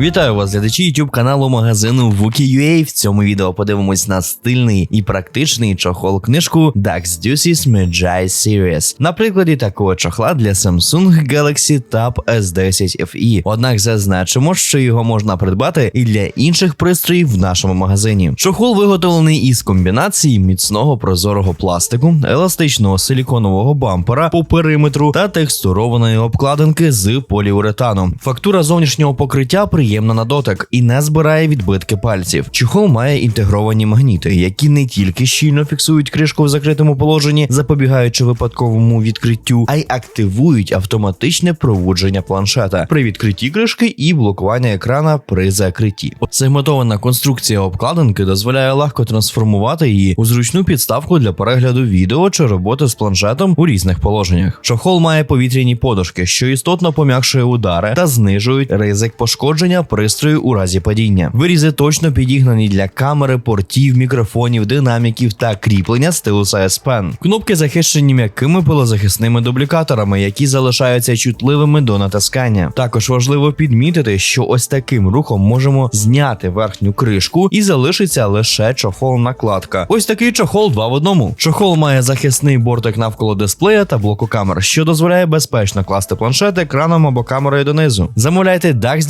Вітаю вас, глядачі YouTube каналу магазину Wookie.ua. В цьому відео подивимось на стильний і практичний чохол книжку Dax Deuces Magi Series на прикладі такого чохла для Samsung Galaxy Tab S10 FE. Однак зазначимо, що його можна придбати і для інших пристроїв в нашому магазині. Чохол виготовлений із комбінації міцного прозорого пластику, еластичного силіконового бампера по периметру та текстурованої обкладинки з поліуретану. Фактура зовнішнього покриття приємна на дотик і не збирає відбитки пальців. Чохол має інтегровані магніти, які не тільки щільно фіксують кришку в закритому положенні, запобігаючи випадковому відкриттю, а й активують автоматичне проводження планшета при відкритті кришки і блокування екрана при закритті. Сегментована конструкція обкладинки дозволяє легко трансформувати її у зручну підставку для перегляду відео чи роботи з планшетом у різних положеннях. Чохол має повітряні подушки, що істотно пом'якшує удари та знижують ризик пошкодження пристрою у разі падіння. Вирізи точно підігнані для камери, портів, мікрофонів, динаміків та кріплення стилуса S Pen. Кнопки захищені м'якими пилозахисними дублікаторами, які залишаються чутливими до натискання. Також важливо підмітити, що ось таким рухом можемо зняти верхню кришку і залишиться лише чохол накладка. Ось такий чохол два в одному. Чохол має захисний бортик навколо дисплея та блоку камер, що дозволяє безпечно класти планшет екраном або камерою донизу. Замовляйте Dax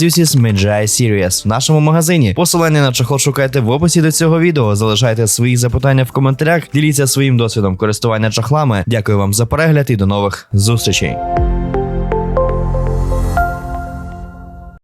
Deuces Magi Series в нашому магазині. Посилання на чохол шукайте в описі до цього відео. Залишайте свої запитання в коментарях, діліться своїм досвідом користування чохлами. Дякую вам за перегляд і до нових зустрічей.